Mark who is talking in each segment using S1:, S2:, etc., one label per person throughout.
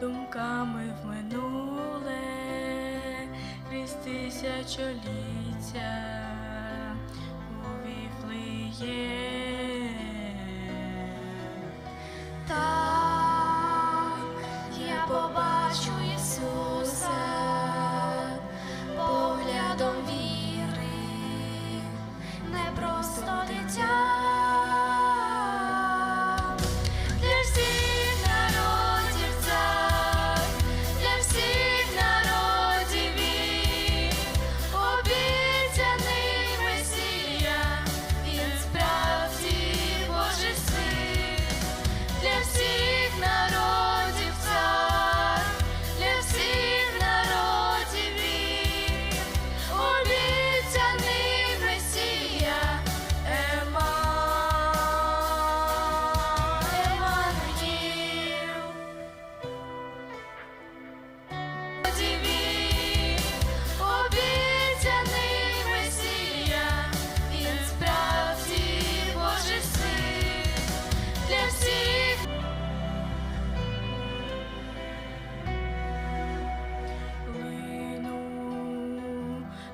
S1: Думками в минуле крізь тисячоліття у є.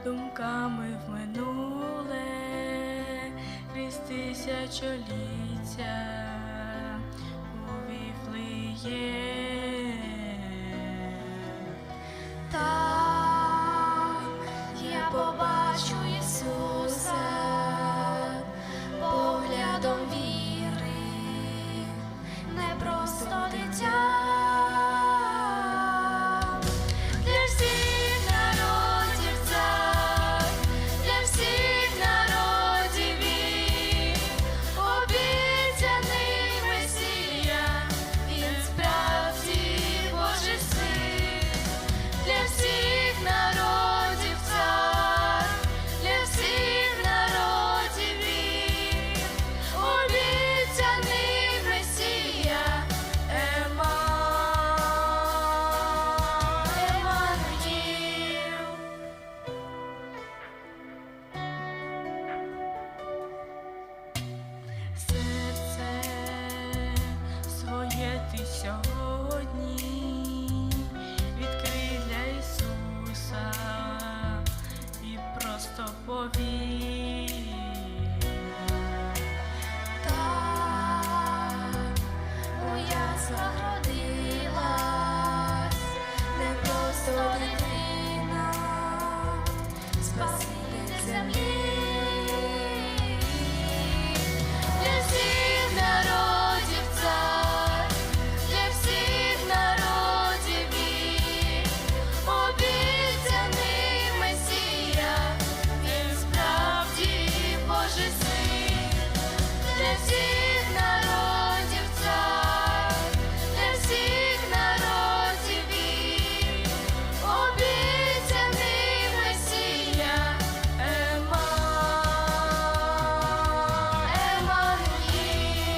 S1: думками в минуле крізь тисячоліття у
S2: віфлеє. so